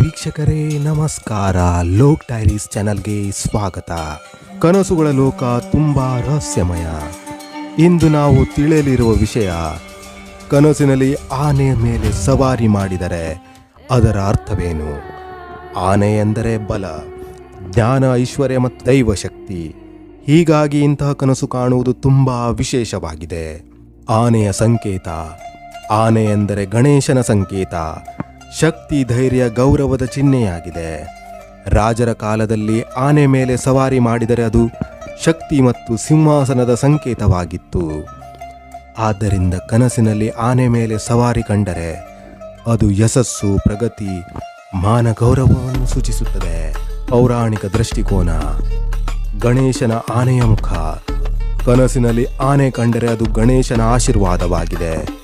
ವೀಕ್ಷಕರೇ, ನಮಸ್ಕಾರ. ಲೋಕ್ ಡೈರೀಸ್ ಚಾನಲ್ಗೆ ಸ್ವಾಗತ. ಕನಸುಗಳ ಲೋಕ ತುಂಬಾ ರಹಸ್ಯಮಯ. ಇಂದು ನಾವು ತಿಳಿಯಲಿರುವ ವಿಷಯ, ಕನಸಿನಲ್ಲಿ ಆನೆಯ ಮೇಲೆ ಸವಾರಿ ಮಾಡಿದರೆ ಅದರ ಅರ್ಥವೇನು? ಆನೆ ಎಂದರೆ ಬಲ, ಜ್ಞಾನ, ಐಶ್ವರ್ಯ ಮತ್ತು ದೈವ ಶಕ್ತಿ ಹೀಗಾಗಿ ಇಂತಹ ಕನಸು ಕಾಣುವುದು ತುಂಬಾ ವಿಶೇಷವಾಗಿದೆ. ಆನೆಯ ಸಂಕೇತ, ಆನೆ ಎಂದರೆ ಗಣೇಶನ ಸಂಕೇತ ಶಕ್ತಿ, ಧೈರ್ಯ, ಗೌರವದ ಚಿಹ್ನೆಯಾಗಿದೆ. ರಾಜರ ಕಾಲದಲ್ಲಿ ಆನೆ ಮೇಲೆ ಸವಾರಿ ಮಾಡಿದರೆ ಅದು ಶಕ್ತಿ ಮತ್ತು ಸಿಂಹಾಸನದ ಸಂಕೇತವಾಗಿತ್ತು. ಆದ್ದರಿಂದ ಕನಸಿನಲ್ಲಿ ಆನೆ ಮೇಲೆ ಸವಾರಿ ಕಂಡರೆ ಅದು ಯಶಸ್ಸು, ಪ್ರಗತಿ, ಮಾನ ಗೌರವವನ್ನು ಸೂಚಿಸುತ್ತದೆ. ಪೌರಾಣಿಕ ದೃಷ್ಟಿಕೋನ. ಗಣೇಶನ ಆನೆಯ ಮುಖ. ಕನಸಿನಲ್ಲಿ ಆನೆ ಕಂಡರೆ ಅದು ಗಣೇಶನ ಆಶೀರ್ವಾದವಾಗಿದೆ.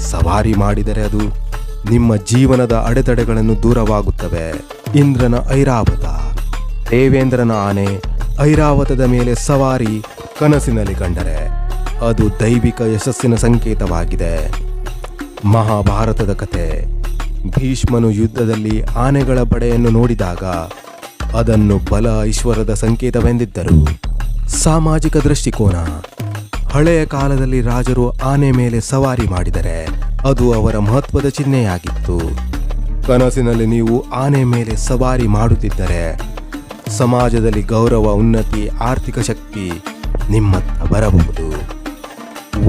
ಸವಾರಿ ಮಾಡಿದರೆ ಅದು ನಿಮ್ಮ ಜೀವನದ ಅಡೆತಡೆಗಳನ್ನು ದೂರವಾಗುತ್ತವೆ. ಇಂದ್ರನ ಐರಾವತ. ದೇವೇಂದ್ರನ ಆನೆ ಐರಾವತದ ಮೇಲೆ ಸವಾರಿ ಕನಸಿನಲ್ಲಿ ಕಂಡರೆ, ಅದು ದೈವಿಕ ಯಶಸ್ಸಿನ ಸಂಕೇತವಾಗಿದೆ. ಮಹಾಭಾರತದ ಕತೆ ಭೀಷ್ಮನು ಯುದ್ಧದಲ್ಲಿ ಆನೆಗಳ ಪಡೆಯನ್ನು ನೋಡಿದಾಗ ಅದನ್ನು ಬಲ ಐಶ್ವರ್ಯದ ಸಂಕೇತವೆಂದಿದ್ದರು. ಸಾಮಾಜಿಕ ದೃಷ್ಟಿಕೋನ ಹಳೆಯ ಕಾಲದಲ್ಲಿ ರಾಜರು ಆನೆ ಮೇಲೆ ಸವಾರಿ ಮಾಡಿದರೆ ಅದು ಅವರ ಮಹತ್ವದ ಚಿಹ್ನೆಯಾಗಿತ್ತು. ಕನಸಿನಲ್ಲಿ ನೀವು ಆನೆ ಮೇಲೆ ಸವಾರಿ ಮಾಡುತ್ತಿದ್ದರೆ ಸಮಾಜದಲ್ಲಿ ಗೌರವ, ಉನ್ನತಿ, ಆರ್ಥಿಕ ಶಕ್ತಿ ನಿಮ್ಮತ್ತ ಬರಬಹುದು.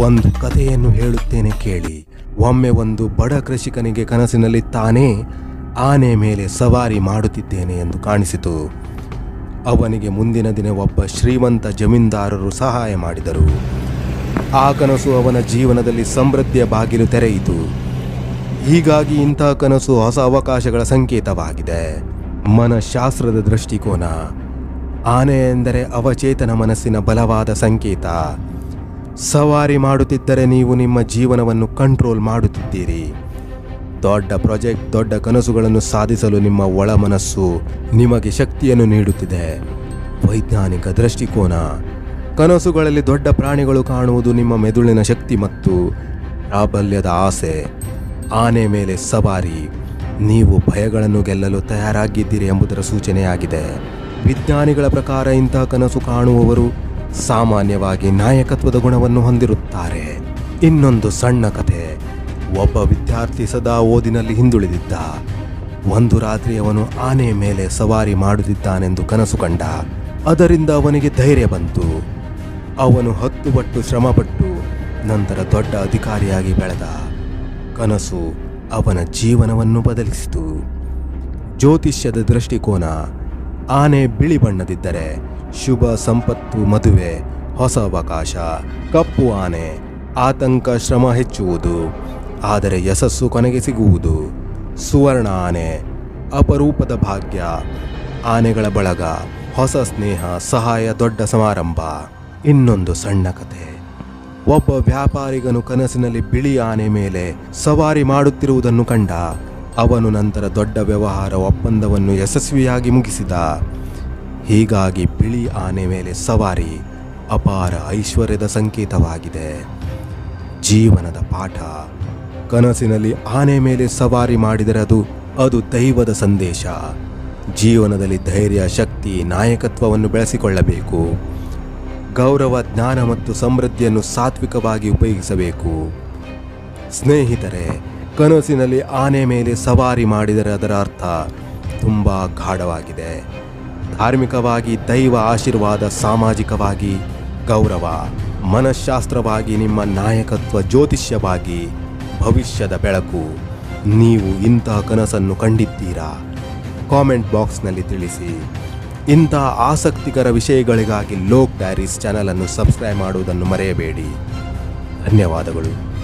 ಒಂದು ಕಥೆಯನ್ನು ಹೇಳುತ್ತೇನೆ ಕೇಳಿ. ಒಮ್ಮೆ ಒಂದು ಬಡ ಕೃಷಿಕನಿಗೆ ಕನಸಿನಲ್ಲಿ ತಾನೇ ಆನೆ ಮೇಲೆ ಸವಾರಿ ಮಾಡುತ್ತಿದ್ದೇನೆ ಎಂದು ಕಾಣಿಸಿತು. ಅವನಿಗೆ ಮುಂದಿನ ದಿನ ಒಬ್ಬ ಶ್ರೀಮಂತ ಜಮೀನ್ದಾರರು ಸಹಾಯ ಮಾಡಿದರು. ಆ ಕನಸು ಅವನ ಜೀವನದಲ್ಲಿ ಸಮೃದ್ಧಿಯ ಬಾಗಿಲು ತೆರೆಯಿತು. ಹೀಗಾಗಿ ಇಂಥ ಕನಸು ಹೊಸ ಅವಕಾಶಗಳ ಸಂಕೇತವಾಗಿದೆ. ಮನಃಶಾಸ್ತ್ರದ ದೃಷ್ಟಿಕೋನ. ಆನೆ ಎಂದರೆ ಅವಚೇತನ ಮನಸ್ಸಿನ ಬಲವಾದ ಸಂಕೇತ. ಸವಾರಿ ಮಾಡುತ್ತಿದ್ದರೆ ನೀವು ನಿಮ್ಮ ಜೀವನವನ್ನು ಕಂಟ್ರೋಲ್ ಮಾಡುತ್ತಿದ್ದೀರಿ. ದೊಡ್ಡ ಪ್ರಾಜೆಕ್ಟ್, ದೊಡ್ಡ ಕನಸುಗಳನ್ನು ಸಾಧಿಸಲು ನಿಮ್ಮ ಒಳ ಮನಸ್ಸು ನಿಮಗೆ ಶಕ್ತಿಯನ್ನು ನೀಡುತ್ತಿದೆ. ವೈಜ್ಞಾನಿಕ ದೃಷ್ಟಿಕೋನ. ಕನಸುಗಳಲ್ಲಿ ದೊಡ್ಡ ಪ್ರಾಣಿಗಳು ಕಾಣುವುದು ನಿಮ್ಮ ಮೆದುಳಿನ ಶಕ್ತಿ ಮತ್ತು ಪ್ರಾಬಲ್ಯದ ಆಸೆ. ಆನೆ ಮೇಲೆ ಸವಾರಿ. ನೀವು ಭಯಗಳನ್ನು ಗೆಲ್ಲಲು ತಯಾರಾಗಿದ್ದೀರಿ ಎಂಬುದರ ಸೂಚನೆಯಾಗಿದೆ. ವಿಜ್ಞಾನಿಗಳ ಪ್ರಕಾರ ಇಂತಹ ಕನಸು ಕಾಣುವವರು ಸಾಮಾನ್ಯವಾಗಿ ನಾಯಕತ್ವದ ಗುಣವನ್ನು ಹೊಂದಿರುತ್ತಾರೆ. ಇನ್ನೊಂದು ಸಣ್ಣ ಕಥೆ. ಒಬ್ಬ ವಿದ್ಯಾರ್ಥಿ ಸದಾ ಓದಿನಲ್ಲಿ ಹಿಂದುಳಿದಿದ್ದ. ಒಂದು ರಾತ್ರಿ ಅವನು ಆನೆ ಮೇಲೆ ಸವಾರಿ ಮಾಡುತ್ತಿದ್ದಾನೆಂದು ಕನಸು ಕಂಡ. ಅದರಿಂದ ಅವನಿಗೆ ಧೈರ್ಯ ಬಂತು. ಅವನು ಹತ್ತು ಪಟ್ಟು ಶ್ರಮಪಟ್ಟು ನಂತರ ದೊಡ್ಡ ಅಧಿಕಾರಿಯಾಗಿ ಬೆಳೆದ ಕನಸು ಅವನ ಜೀವನವನ್ನು ಬದಲಿಸಿತು. ಜ್ಯೋತಿಷ್ಯದ ದೃಷ್ಟಿಕೋನ ಆನೆ ಬಿಳಿ ಬಣ್ಣದಿದ್ದರೆ ಶುಭ ಸಂಪತ್ತು ಮದುವೆ, ಹೊಸ ಅವಕಾಶ, ಕಪ್ಪು ಆನೆ, ಆತಂಕ ಶ್ರಮ ಹೆಚ್ಚುವುದು, ಆದರೆ ಯಶಸ್ಸು ಕೊನೆಗೆ ಸಿಗುವುದು. ಸುವರ್ಣ ಆನೆ, ಅಪರೂಪದ ಭಾಗ್ಯ, ಆನೆಗಳ ಬಳಗ, ಹೊಸ ಸ್ನೇಹ, ಸಹಾಯ, ದೊಡ್ಡ ಸಮಾರಂಭ. ಇನ್ನೊಂದು ಸಣ್ಣ ಕತೆ. ಒಬ್ಬ ವ್ಯಾಪಾರಿಗನು ಕನಸಿನಲ್ಲಿ ಬಿಳಿ ಆನೆ ಮೇಲೆ ಸವಾರಿ ಮಾಡುತ್ತಿರುವುದನ್ನು ಕಂಡ. ಅವನು ನಂತರ ದೊಡ್ಡ ವ್ಯವಹಾರ ಒಪ್ಪಂದವನ್ನು ಯಶಸ್ವಿಯಾಗಿ ಮುಗಿಸಿದ. ಹೀಗಾಗಿ ಬಿಳಿ ಆನೆ ಮೇಲೆ ಸವಾರಿ ಅಪಾರ ಐಶ್ವರ್ಯದ ಸಂಕೇತವಾಗಿದೆ. ಜೀವನದ ಪಾಠ. ಕನಸಿನಲ್ಲಿ ಆನೆ ಮೇಲೆ ಸವಾರಿ ಮಾಡಿದರೆ ಅದು ಅದು ದೈವದ ಸಂದೇಶ. ಜೀವನದಲ್ಲಿ ಧೈರ್ಯ, ಶಕ್ತಿ, ನಾಯಕತ್ವವನ್ನು ಬೆಳೆಸಿಕೊಳ್ಳಬೇಕು. ಗೌರವ, ಜ್ಞಾನ ಮತ್ತು ಸಮೃದ್ಧಿಯನ್ನು ಸಾತ್ವಿಕವಾಗಿ ಉಪಯೋಗಿಸಬೇಕು. ಸ್ನೇಹಿತರೆ, ಕನಸಿನಲ್ಲಿ ಆನೆ ಮೇಲೆ ಸವಾರಿ ಮಾಡಿದರೆ ಅದರ ಅರ್ಥ ತುಂಬ ಗಾಢವಾಗಿದೆ. ಧಾರ್ಮಿಕವಾಗಿ ದೈವ ಆಶೀರ್ವಾದ, ಸಾಮಾಜಿಕವಾಗಿ ಗೌರವ ಮನಃಶಾಸ್ತ್ರವಾಗಿ ನಿಮ್ಮ ನಾಯಕತ್ವ, ಜ್ಯೋತಿಷ್ಯವಾಗಿ ಭವಿಷ್ಯದ ಬೆಳಕು. ನೀವು ಇಂತಹ ಕನಸನ್ನು ಕಂಡಿದ್ದೀರಾ? ಕಾಮೆಂಟ್ ಬಾಕ್ಸ್ನಲ್ಲಿ ತಿಳಿಸಿ. ಇಂತಹ ಆಸಕ್ತಿಕರ ವಿಷಯಗಳಿಗಾಗಿ ಲೋಕ್ ಡೈರೀಸ್ ಚಾನಲನ್ನು ಸಬ್ಸ್ಕ್ರೈಬ್ ಮಾಡುವುದನ್ನು ಮರೆಯಬೇಡಿ. ಧನ್ಯವಾದಗಳು.